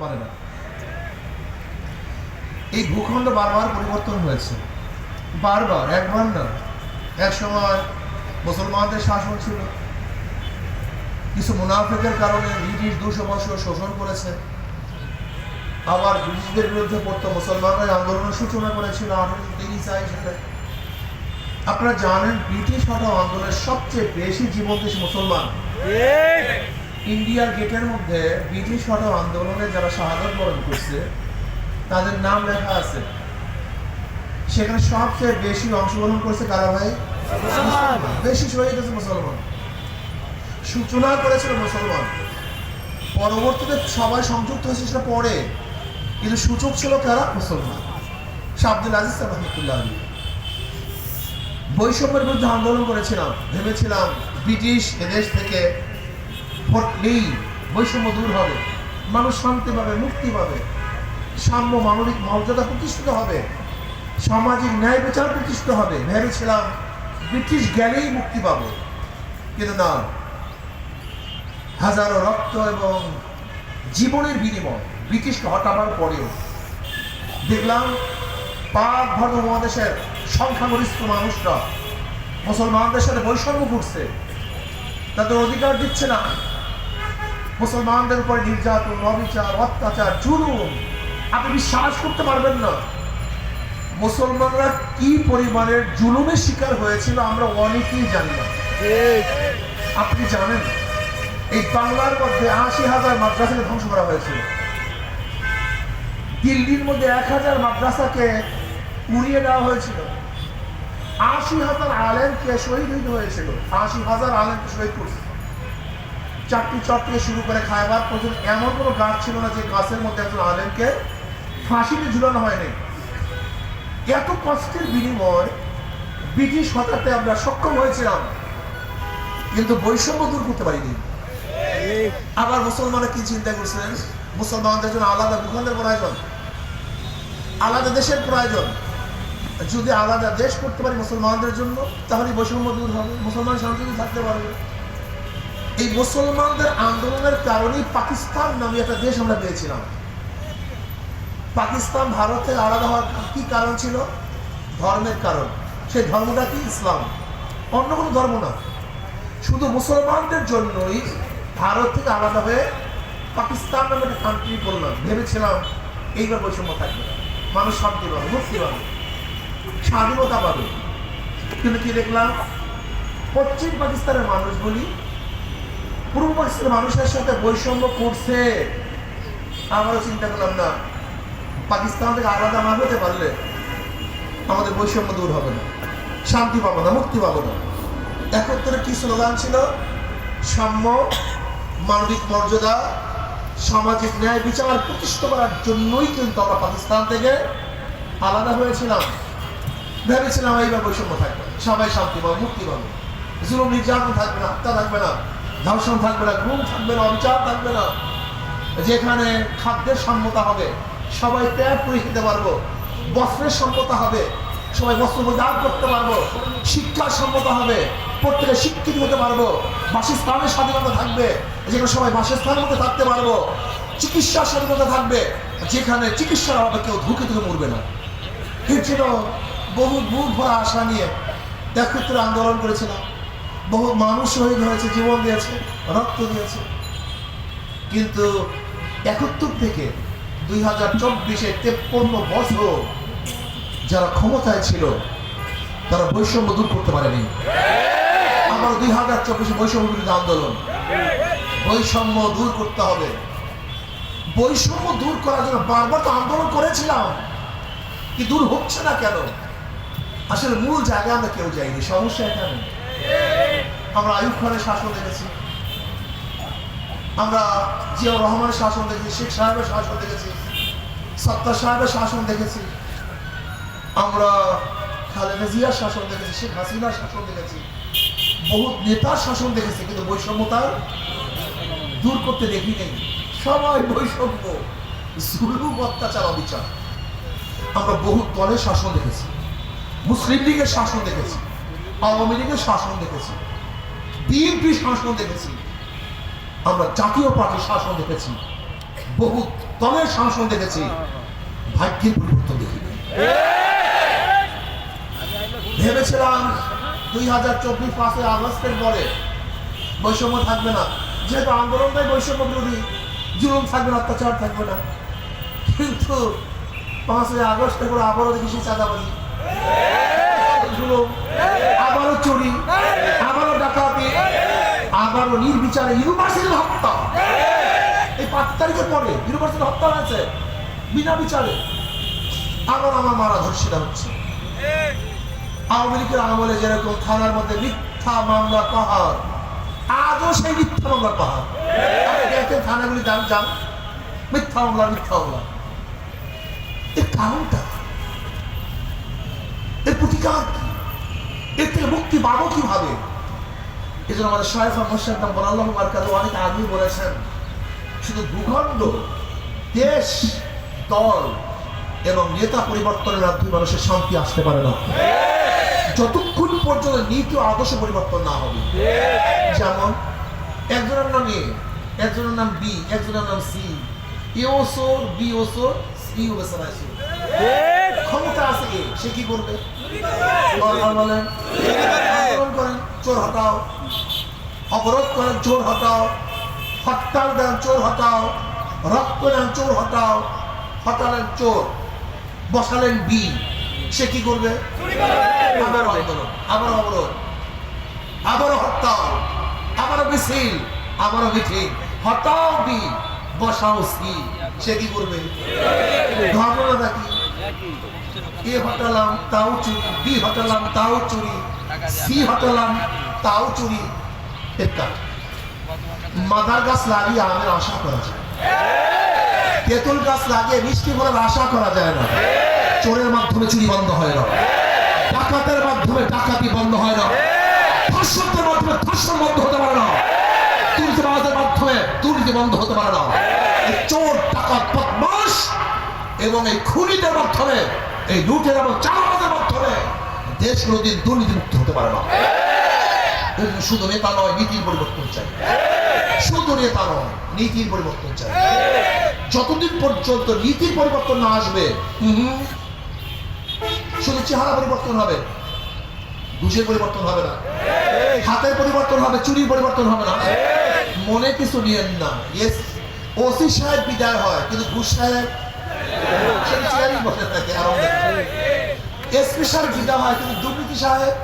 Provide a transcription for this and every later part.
পারে না। এই ভূখণ্ড বারবার পরিবর্তন হয়েছে। বারবার একবার না এক সময় মুসলমানদের শাসন ছিল। কিছু মুনাফিকের কারণে ব্রিটিশ দুশো বছর শোষণ করেছে। আবার ব্রিটিশদের বিরুদ্ধে পড়তো মুসলমানরা আন্দোলনের সূচনা করেছিল আঠারোশো তিরিশ সালে। আপনারা জানেন, ব্রিটিশ হটাও আন্দোলনের সবচেয়ে বেশি জীবন দেশ মুসলমান। ইন্ডিয়ার গেটের মধ্যে ব্রিটিশ হটাও আন্দোলনে যারা শাহাদত বরণ করছে তাদের নাম লেখা আছে। সেখানে সবচেয়ে বেশি অংশগ্রহণ করছে কারা ভাই? বেশি শহীদ হয়েছে মুসলমান। সূচনা করেছিল মুসলমান। পরবর্তীতে সবাই সংযুক্ত হয়েছে সেটা পরে। কিন্তু সূচক ছিল কারা? মুসলমান। শাহ আব্দুল আজিজ রহমতুল্লাহ আলী বৈষম্যের বিরুদ্ধে আন্দোলন করেছিলাম ভেবেছিলাম ব্রিটিশ এদেশ থেকে ভোট নেই, বৈষম্য দূর হবে, মানুষ শান্তি পাবে, মুক্তি পাবে, সাম্য মানবিক মর্যাদা প্রতিষ্ঠিত হবে, সামাজিক ন্যায় বিচার প্রতিষ্ঠিত হবে। ভেবেছিলাম ব্রিটিশ গেলেই মুক্তি পাবো। কিন্তু না, হাজারো রক্ত এবং জীবনের বিনিময় ব্রিটিশকে হটাবার পরেও দেখলাম পাক ভারত মহাদেশের সংখ্যাগরিষ্ঠ মানুষরা মুসলমানদের সাথে বৈষম্য করছে তাদের অধিকার দিচ্ছে না। মুসলমানদের উপরে নির্যাতন, অবিচার, অত্যাচার, জুলুম। আপনি বিশ্বাস করতে পারবেন না। মুসলমানরা কি পরিমাণের জুলুমের শিকার হয়েছিল আমরা অনেকেই জানি না। আপনি জানেন, এই বাংলার মধ্যে আশি হাজার মাদ্রাসাকে ধ্বংস করা হয়েছিল দিল্লির মধ্যে এক হাজার মাদ্রাসাকে উড়িয়ে দেওয়া হয়েছিল। আশি হাজার আলেমকে শহীদ হয়েছিল। আশি হাজার আলেমকে শহীদ করছে। চারটি চট শুরু করে খায়বার পর্যন্ত এমন কোনো গাছ ছিল না যে গাছের মধ্যে একজন আলেমকে ফাঁসিতে ঝুলানো হয়নি। এত কষ্টের বিনিময় ব্রিটিশ হটাতে আমরা সক্ষম হয়েছিলাম, কিন্তু বৈষম্য দূর করতে পারিনি। আবার মুসলমানরা কি চিন্তা করছেন মুসলমানদের জন্য আলাদা ভূখণ্ডের প্রয়োজন, আলাদা দেশের প্রয়োজন। যদি আলাদা দেশ করতে পারি মুসলমানদের জন্য, তাহলে বৈষম্য দূর হবে, মুসলমান শান্তিতে থাকতে পারবে। এই মুসলমানদের আন্দোলনের কারণেই পাকিস্তান নামে একটা দেশ আমরা পেয়েছিলাম। পাকিস্তান ভারত থেকে আলাদা হওয়ার কি কারণ ছিল? ধর্মের কারণ। সেই ধর্মটা কি? ইসলাম। অন্য কোনো ধর্ম না। শুধু মুসলমানদের জন্যই ভারত থেকে আলাদা হয়ে পাকিস্তান নামে একটা কান্ট্রি করলাম। ভেবেছিলাম এইবার বৈষম্য থাকবে মানুষ শান্তি পাবে, মুক্তি পাবে, স্বাধীনতা পাবে। কিন্তু কি দেখলাম? পশ্চিম পাকিস্তানের মানুষগুলি পূর্ব পাকিস্তানের মানুষের সাথে বৈষম্য করছে। আমরা চিন্তা করলাম, না, পাকিস্তান থেকে আলাদা না হতে পারলে আমাদের বৈষম্য দূর হবে না, শান্তি পাবো না, মুক্তি পাবো না। একত্তরে কি স্লোগান ছিল? সাম্য, মানবিক মর্যাদা, সামাজিক ন্যায় বিচার প্রতিষ্ঠা করার জন্যই কিন্তু আমরা পাকিস্তান থেকে আলাদা হয়েছিলাম। ভেবেছিলাম এইবার বৈষম্য থাকবে। সবাই শান্তি পাবে, মুক্তি পাবে। জুলুম নির্যাতন থাকবে না, হত্যা থাকবে না। ধর্ষণ থাকবে না, ঘুম থাকবে না, অবিচার থাকবে না। যেখানে খাদ্যের সম্মতা হবে, সবাই ত্যাগ করে খেতে পারব, বস্ত্রের সম্মতা হবে, সবাই বস্ত্র পরিধান করতে পারব, শিক্ষার সম্মতা হবে, প্রত্যেকে শিক্ষিত হতে পারব, বাসস্থানের স্বাধীনতা থাকবে, যেখানে সবাই বাসস্থানের মধ্যে থাকতে পারব, চিকিৎসার স্বাধীনতা থাকবে, যেখানে চিকিৎসার অভাবে কেউ ধুকে ধুকে মরবে না। জন্য বহু বুক ভরা আশা নিয়ে একত্রে আন্দোলন করেছিলাম। বহু মানুষ শহীদ হয়েছে জীবন দিয়েছে, রক্ত দিয়েছে। কিন্তু একাত্তর থেকে দুই হাজার চব্বিশে তেপ্পন্ন বছর যারা ক্ষমতায় ছিল, তারা বৈষম্য দূর করতে পারেনি। আমার দুই হাজার চব্বিশে বৈষম্য বিরোধী আন্দোলন। বৈষম্য দূর করতে হবে। বৈষম্য দূর করার জন্য বারবার তো আন্দোলন করেছিলাম। কি দূর হচ্ছে না কেন? আসলে মূল জায়গায় আমরা কেউ যাইনি, সমস্যা এখানে। আমরা আয়ুব খানের শাসন দেখেছি। আমরা জিয়াউর রহমানের শাসন দেখেছি, শেখ সাহেবের শাসন দেখেছি, সত্তার সাহেবের শাসন দেখেছি। আমরা খালেদা জিয়ার শাসন দেখেছি, শেখ হাসিনার শাসন দেখেছি। বহু নেতার শাসন দেখেছি, কিন্তু বৈষম্যতার দূর করতে দেখি নেই। সবাই বৈষম্য, জুলুম, অত্যাচার, অবিচার। আমরা বহু দলের শাসন দেখেছি। মুসলিম লীগের শাসন দেখেছি, আওয়ামী লীগের শাসন দেখেছি। বিএনপি শাসন দেখেছি। আমরা জাতীয় পার্টির শাসন দেখেছি। বহু দলের শাসন দেখেছি। ভাগ্যের পরিবর্তন দেখিনি ভেবেছিলাম দুই হাজার চব্বিশ পাঁচই আগস্টের পরে বৈষম্য থাকবে না। যেহেতু আন্দোলনটাই বৈষম্য বিরোধী জুলুম থাকবে না, অত্যাচার থাকবে না। কিন্তু পাঁচই আগস্টের পরে আবারও দেখি সেই চাঁদাবাজি। আবারও চুরি আবারও নির্বিচারে ইউনিভার্সিটির হত্যা। এই পাঁচ তারিখের পরে ইউনিভার্সিটি হত্যা হয়েছে, বিনা বিচারে। আবার আমার মারা ধর্ষিতা হচ্ছে। আওয়ামী লীগের আমলে যেরকম থানার মধ্যে মিথ্যা মামলা পাহাড়, আজও সেই মিথ্যা মামলা পাহাড়। দেখেন থানাগুলি যান যান মিথ্যা মামলা মিথ্যা মামলা। এর কারণটা এর প্রতিকার এর থেকে মুক্তি পাবো কীভাবে? এই জন্য আমাদের শাহেফ মোর্শেদ নাম বলাল্লাহ মার্কাজ অনেক আগে বলেছেন শুধু ভূখণ্ড দেশ দল এবং নেতা পরিবর্তনের মাধ্যমে মানুষের শান্তি আসতে পারে না। যতক্ষণ পর্যন্ত নীতি আদর্শ পরিবর্তন না হবে। যেমন একজনের নাম এ একজনের নাম বি একজনের নাম সি এ ওসোর বি ওসোর সি ও ক্ষমতা আছে এ সে কি করবে? করেন চোর হটাও। অবরোধ করেন, চোর হটাও। হরতাল দেন, চোর হটাও। রক্ত দেন চোর হটাও। হটালেন চোর, বসালেন বি সে কি করবে? আবার আবার অবরোধ। আবারও হরতাল, আবারও মিছিল, আবারও মিটিং। হটাও বি বসাও সি সে কি করবে? ঘটনাটা কি? এ হটালাম, তাও চুরি, বি হটালাম, তাও চুরি, সি হটালাম, তাও চুরি। এর মাদার গাছ লাগিয়ে আমের আশা করা যায়। তেঁতুল গাছ লাগিয়ে মিষ্টি ফলের আশা করা যায় না। চোরের মাধ্যমে চুরি বন্ধ হয় না। ডাকাতের মাধ্যমে ডাকাতি বন্ধ হয় না। ধর্ষকদের মাধ্যমে ধর্ষণ বন্ধ হতে পারে না। দুর্নীতিবাজের মাধ্যমে দুর্নীতি বন্ধ হতে পারে না। চোর, ডাকাত বদমাস এবং এই খুনিদের মাধ্যমে, এই লুটের এবং চালাবাদের মাধ্যমে দেশ কোনোদিন দুর্নীতিমুক্ত হতে পারে না। শুধু নেতা নয়, নীতির পরিবর্তন চাই। শুধু নেতা নয়, নীতির পরিবর্তন চাই। যতদিন পর্যন্ত নীতির পরিবর্তন না আসবে, শুধু চেহারা পরিবর্তন হবে ঘুষের পরিবর্তন হবে না, হাতের পরিবর্তন হবে, চুরির পরিবর্তন হবে না। মনে কিছু নিয়েন না। ইয়েস ওসি সাহেব বিদায় হয়, কিন্তু ঘুষ সাহেব এসপি সাহেব বিদায় হয়, কিন্তু দুর্নীতি সাহেব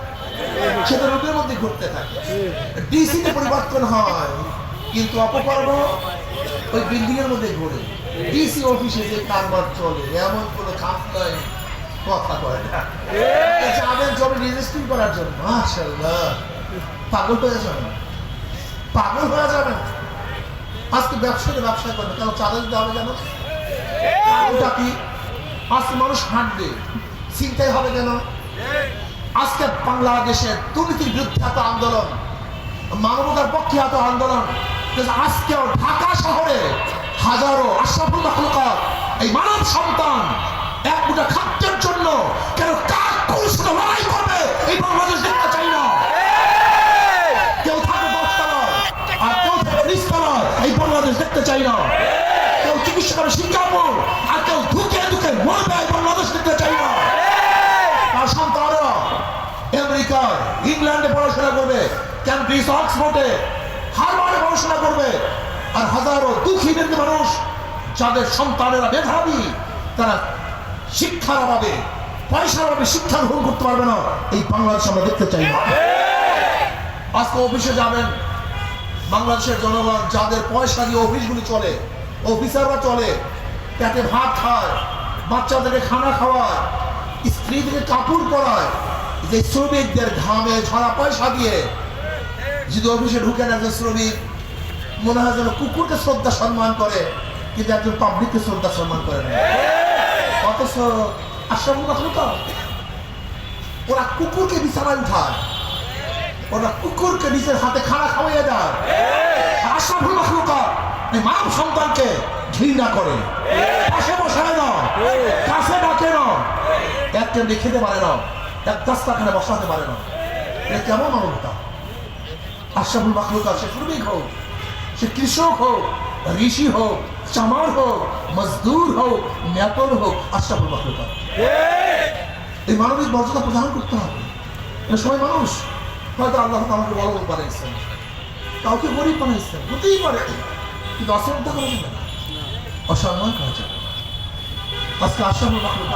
সে তো রোগের মধ্যে ঘুরতে থাকে। ডিসিতে পরিবর্তন হয়, কিন্তু অপকর্ম ওই বিল্ডিং এর মধ্যে ঘুরে। ডিসি অফিসে যে কারবার চলে, এমন কোনো খাপ নয় কথা কয় না। যাবেন জমি রেজিস্ট্রি করার জন্য মাশাল্লাহ পাগল হয়ে যাবেন পাগল হয়ে যাবেন আজকে ব্যবসাতে ব্যবসা করবে কেন চাঁদা দিতে হবে কেন কারণটা কি? আজকে মানুষ হাঁটবে। চিন্তাই হবে কেন? আজকে বাংলাদেশের দুর্নীতির বিরুদ্ধে এত আন্দোলন মানবতার পক্ষে এত আন্দোলন আজকেও ঢাকা শহরে হাজারো আশরাফুল মাখলুকাত এই মানব সন্তান এক মুঠা খাদ্যের জন্য কেন কাক কুকুরের সাথে লড়াই করবে এই বাংলাদেশ দেখতে চাই না। কেউ থাকে দশতলায় আর কেউ থাকে নিচতলায় এই বাংলাদেশ দেখতে চাই না। করবে ক্যাম্ব্রিজ অক্সফোর্ডে হারবার্ডে পড়াশোনা করবে। আর হাজারো দুঃখী নির্দী মানুষ, যাদের সন্তানেরা মেধাবী, তারা শিক্ষার অভাবে, পয়সার অভাবে শিক্ষা গ্রহণ করতে পারবে না। এই বাংলাদেশ আমরা দেখতে চাই। আজকে অফিসে যাবেন, বাংলাদেশের জনগণ যাদের পয়সা দিয়ে অফিসগুলি চলে, অফিসাররা চলে, পেটে ভাত খায়, বাচ্চাদেরকে খানা খাওয়ায়, স্ত্রীদেরকে কাপড় পরায় যে শ্রমিকদের ঘামে ঝরা পয়সা দিয়ে যদি অফিসে ঢুকেন একজন শ্রমিক, মনে হয় যেন কুকুরকে শ্রদ্ধা সম্মান করে, কিন্তু একজন পাবলিককে শ্রদ্ধা সম্মান করে না। অথচ আশ্রম তো ওরা কুকুরকে বিছানায় উঠায় ওরা কুকুরকে নিজের হাতে খানা খাওয়াইয়ে দেয়। মাখলুকাত এই মানব সন্তানকে ঘৃণা করে। পাশে বসায় না। কাছে ডাকে না। এক কেমনি খেতে পারে না। এক দাস্তাখানে বসাতে পারে না। এটা কেমন মানবতা আশরাফুল মাখলুকাত সে শ্রমিক হোক, সে কৃষক হোক, ঋষি হোক, চামার হোক, মজদুর হোক নেতর হোক, আশরাফুল মাখলুকাত এই মানবিক মর্যাদা প্রদান করতে হবে। এরা সবাই মানুষ হয়তো আল্লাহ আমাকে বড় বানাইছেন কাউকে গরিব বানাইছেন হতেই পারে। কিন্তু অশ্রদ্ধা করা যাবে না। অসম্মান করা যাবে আজকে আশরাফুল মাখলুকাত